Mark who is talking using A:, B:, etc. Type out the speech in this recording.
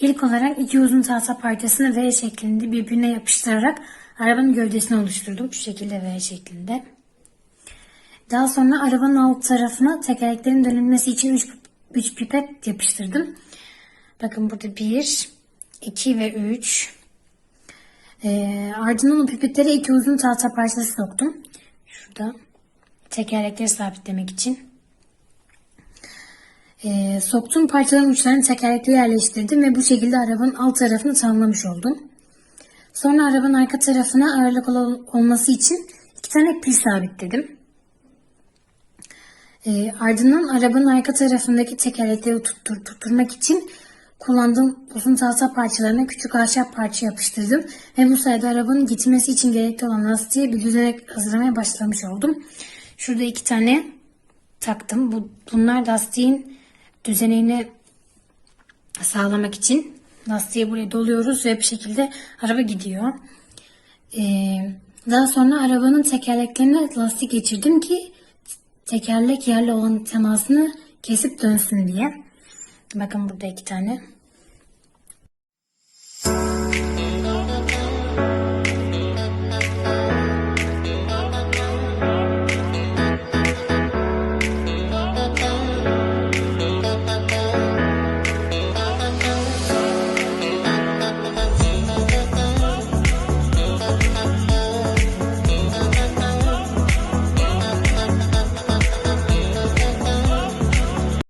A: İlk olarak iki uzun tahta parçasını V şeklinde birbirine yapıştırarak arabanın gövdesini oluşturdum. Şu şekilde V şeklinde. Daha sonra arabanın alt tarafına tekerleklerin dönülmesi için 3 pipet yapıştırdım. Bakın burada 1, 2 ve 3. Ee, ardından o pipetlere iki uzun tahta parçası soktum. Şurada tekerlekleri sabitlemek için. Ee, soktuğum parçaların uçlarını tekerlekle yerleştirdim ve bu şekilde arabanın alt tarafını tamamlamış oldum. Sonra arabanın arka tarafına ağırlık ol- olması için iki tane pil sabitledim. Ee, ardından arabanın arka tarafındaki tekerlekleri tuttur, tutturmak için kullandığım uzun tahta parçalarına küçük ahşap parça yapıştırdım ve bu sayede arabanın gitmesi için gerekli olan lastiği bir düzenek hazırlamaya başlamış oldum. Şurada iki tane taktım. Bu, bunlar lastiğin düzeneğini sağlamak için lastiği buraya doluyoruz ve bir şekilde araba gidiyor. Ee, daha sonra arabanın tekerleklerine lastik geçirdim ki tekerlek yerle olan temasını kesip dönsün diye. Bakın burada iki tane.